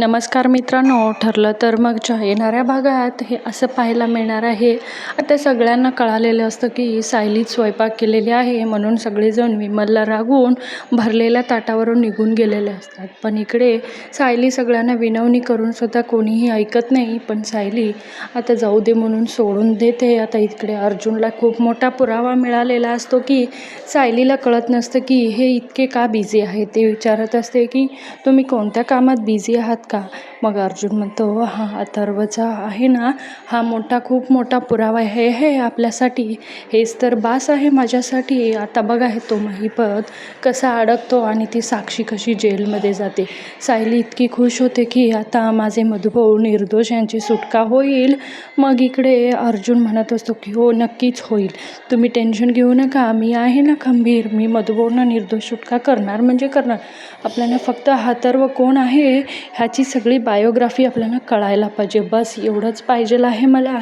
नमस्कार मित्रांनो ठरलं तर मग ज्या येणाऱ्या भागात हे असं पाहायला मिळणार आहे. आता सगळ्यांना कळालेलं असतं की सायलीत स्वयंपाक केलेली आहे म्हणून सगळेजण विमलला रागून भरलेल्या ताटावरून निघून गेलेले असतात. पण इकडे सायली सगळ्यांना विनवणी करून सुद्धा कोणीही ऐकत नाही पण सायली आता जाऊ दे म्हणून सोडून देते. आता इकडे अर्जुनला खूप मोठा पुरावा मिळालेला असतो की सायलीला कळत नसतं की हे इतके का बिझी आहे? ते विचारत असते की तुम्ही कोणत्या कामात बिझी आहात का? मग अर्जुन म्हणतो हा अथर्वचा आहे ना हा मोठा खूप मोठा पुरावा आहे हे आपल्यासाठी. हेच तर बास आहे माझ्यासाठी. आता बघा हे तो महिपत कसा अडकतो आणि ती साक्षी कशी जेलमध्ये जाते. सायली इतकी खुश होते की आता माझे मधुभाऊ निर्दोष यांची सुटका होईल. मग इकडे अर्जुन म्हणत असतो की हो नक्कीच होईल. तुम्ही टेन्शन घेऊ नका. मी आहे ना खंबीर. मी मधुभाऊंना निर्दोष सुटका करणार म्हणजे करणार. आपल्याला फक्त हा अथर्व कोण आहे ह्या त्याची सगळी बायोग्राफी आपल्याला कळायला पाहिजे. बस एवढंच पाहिजेल आहे मला.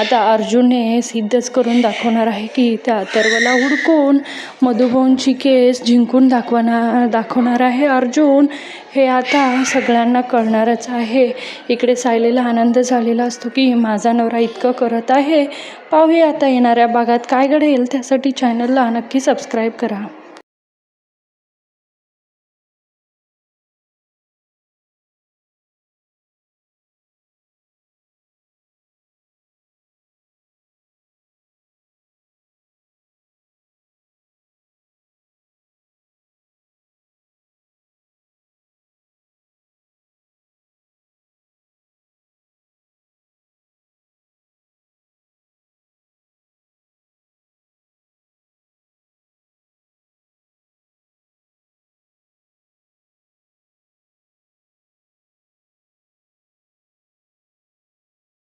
आता अर्जुनने सिद्धच करून दाखवणार आहे की त्या अथर्वला हुडकून मधुबोनची केस जिंकून दाखवणार दाखवणार आहे अर्जुन. हे आता सगळ्यांना कळणारच आहे. इकडे सायलीला आनंद झालेला असतो की माझा नवरा इतकं करत आहे. पाहूया आता येणाऱ्या भागात काय घडेल. त्यासाठी चॅनलला नक्की सबस्क्राईब करा.